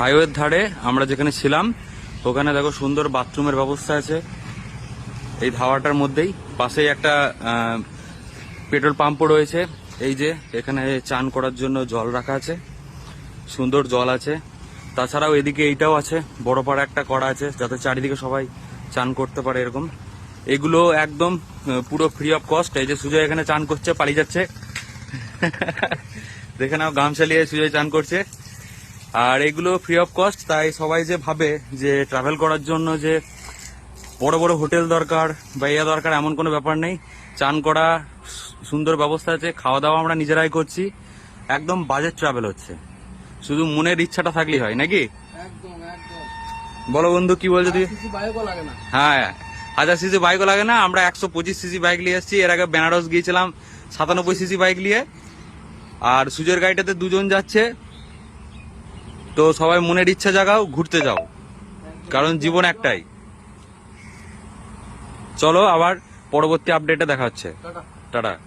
হাইওয়ের ধারে আমরা যেখানে ছিলাম, ওখানে দেখো সুন্দর বাথরুমের ব্যবস্থা আছে। এই ধাওয়াটার মধ্যেই পাশেই একটা পেট্রোল পাম্পও রয়েছে। এই যে, এখানে চান করার জন্য জল রাখা আছে। সুন্দর জল আছে। তাছাড়াও এদিকে এইটাও আছে, বড় পাড়া একটা করা আছে, যাতে চারিদিকে সবাই চান করতে পারে এরকম। এগুলো একদম পুরো ফ্রি অফ কস্ট এই যে সুজয় এখানে চান করছে, পালিয়ে যাচ্ছে। দেখে নাও, গামছা নিয়ে সুজয় চান করছে। আর এগুলো ফ্রি অফ কস্ট তাই সবাই যে ভাবে যে ট্রাভেল করার জন্য যে বড় বড় হোটেল দরকার বা ইয়া দরকার এমন কোনো ব্যাপার নেই। চান করা সুন্দর ব্যবস্থা আছে খাওয়া দাওয়া আমরা নিজেরাই করছি। একদম বাজেট ট্রাভেল হচ্ছে। শুধু মনের ইচ্ছাটা থাকলেই হয় নাকি? বলো বন্ধু কি বলছো তুই হ্যাঁ হাজার সিসি বাইকও লাগে না। আমরা একশো পঁচিশ সিসি বাইক নিয়ে এসেছি। এর আগে বেনারস গিয়েছিলাম সাতানব্বই সিসি বাইক নিয়ে। আর সুজের গাড়িটাতে দুজন যাচ্ছে। তো সবাই মনের ইচ্ছা জাগাও, ঘুরতে যাও। কারণ জীবন একটাই। চলো আবার পরবর্তী আপডেটে দেখা হচ্ছে। টাটা।